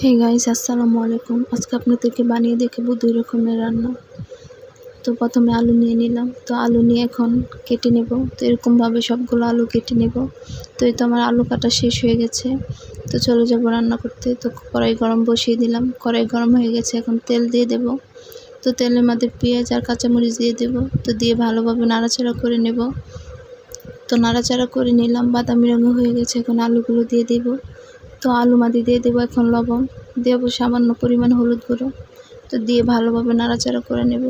Hey guys আসসালামু আলাইকুম আজকে আপনাদেরকে বানিয়ে দেখাবো দুই রকমের রান্না। তো প্রথমে আলু নিয়ে নিলাম। তো আলু নিয়ে এখন কেটে নেব। তো এরকমভাবে সবগুলো আলু কেটে নেব। তো এই তো আমার আলু কাটা শেষ হয়ে গেছে। তো চলে যাব রান্না করতে। তো কড়াই গরম বসিয়ে দিলাম। কড়াই গরম হয়ে গেছে। এখন তেল দিয়ে দেব। তো তেলের মধ্যে পেঁয়াজ আর কাঁচামরিচ দিয়ে দেব। তো দিয়ে ভালোভাবে নাড়াচাড়া করে নেব। তো নাড়াচাড়া করে নিলাম। বাদামি রঙ হয়ে গেছে। এখন আলুগুলো দিয়ে দেব। তো আলু মাদি দিয়ে দেবো এখন লবণ। দেবো সামান্য পরিমাণ হলুদ গুঁড়ো। তো দিয়ে ভালোভাবে নাড়াচাড়া করে নেব।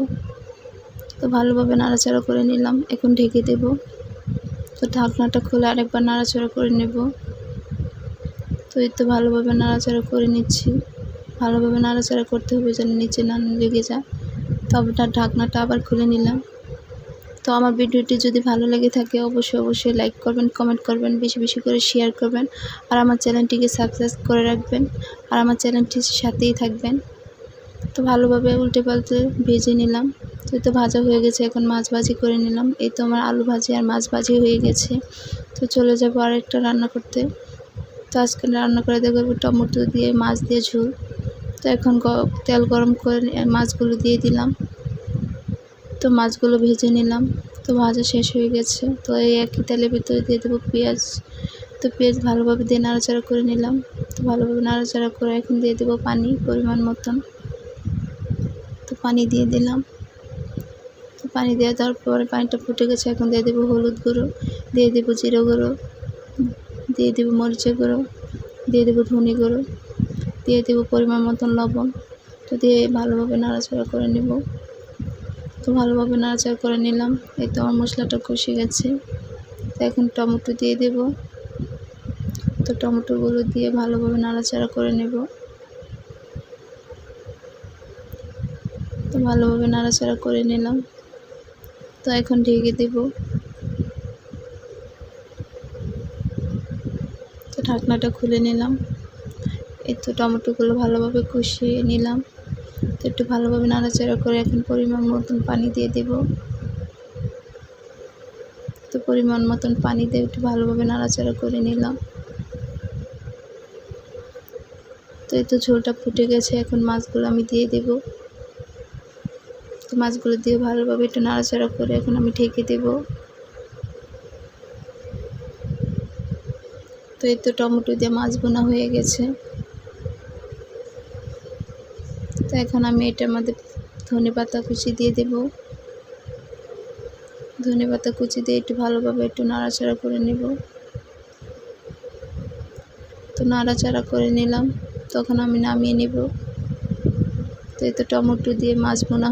তো ভালোভাবে নাড়াচাড়া করে নিলাম। এখন ঢেকে দেব। তো ঢাকনাটা খুলে আরেকবার নাড়াচাড়া করে নেব। তো এই তো ভালোভাবে নাড়াচাড়া করে নিচ্ছি। ভালোভাবে নাড়াচাড়া করতে হবে যেন নিচে না লেগে যায়। তবে তার ঢাকনাটা আবার খুলে নিলাম। তো আমার ভিডিওটি যদি ভালো লেগে থাকে, অবশ্যই অবশ্যই লাইক করবেন কমেন্ট করবেন, বেশি বেশি করে শেয়ার করবেন, আর আমার চ্যানেলটিকে সাবস্ক্রাইব করে রাখবেন, আর আমার চ্যানেলটির সাথেই থাকবেন। তো ভালোভাবে উল্টে পাল্টে ভেজে নিলাম, তো তো ভাজা হয়ে গেছে, এখন মাছ ভাজি করে নিলাম। এই তো আমার আলু ভাজি আর মাছ ভাজি হয়ে গেছে। তো চলে যাব আরেকটা রান্না করতে। তো আজকে রান্না করে দেখব টমেটো দিয়ে, মাছ দিয়ে ঝোল। তো এখন তেল গরম করে মাছগুলো দিয়ে দিলাম। তো মাছগুলো ভেজে নিলাম। তো ভাজা শেষ হয়ে গেছে। তো এই একই তেলের ভিতরে দিয়ে দেবো পেঁয়াজ। তো পেঁয়াজ ভালোভাবে দিয়ে নাড়াচাড়া করে নিলাম। তো ভালোভাবে নাড়াচাড়া করে এখন দিয়ে দেবো পানি পরিমাণ মতন। তো পানি দিয়ে দিলাম। তো পানি দিয়ে দেওয়ার পরে পানিটা ফুটে গেছে, এখন দিয়ে দেবো হলুদ গুঁড়ো, দিয়ে দেবো জিরো গুঁড়ো, দিয়ে দেবো মরিচের গুঁড়ো, দিয়ে দেবো ধনে গুঁড়ো, দিয়ে দেবো পরিমাণ মতন লবণ। তো দিয়ে ভালোভাবে নাড়াচাড়া করে নেব। তো ভালোভাবে নাড়াচাড়া করে নিলাম। এই তো আমার মশলাটা কষে গেছে। তো এখন টমেটো দিয়ে দেব। তো টমেটোগুলো দিয়ে ভালোভাবে নাড়াচাড়া করে নেব। তো ভালোভাবে নাড়াচাড়া করে নিলাম। তো এখন ঢেকে দেব। তো ঢাকনাটা খুলে নিলাম। এই তো টমেটোগুলো ভালোভাবে কষিয়ে নিলাম। তো একটু ভালোভাবে নাড়াচাড়া করে এখন পরিমাণ মতন পানি দিয়ে দেব। তো পরিমাণ মতন পানি দিয়ে একটু ভালোভাবে নাড়াচাড়া করে নিলাম। তো এই তো ঝোলটা ফুটে গেছে, এখন মাছগুলো আমি দিয়ে দেব। তো মাছগুলো দিয়ে ভালোভাবে একটু নাড়াচাড়া করে এখন আমি ঢেকে দেব। তো এই তো টমেটো দিয়ে মাছ বোনা হয়ে গেছে তো এখন আমি এটার মধ্যে ধনে পাতা কুচি দিয়ে দেব। ধনে পাতা কুচি দিয়ে একটু ভালোভাবে একটু নাড়াচাড়া করে নেব। তো নাড়াচাড়া করে নিলাম, তখন আমি নামিয়ে নেব। তো এই তো টমেটো দিয়ে মাছ বোনা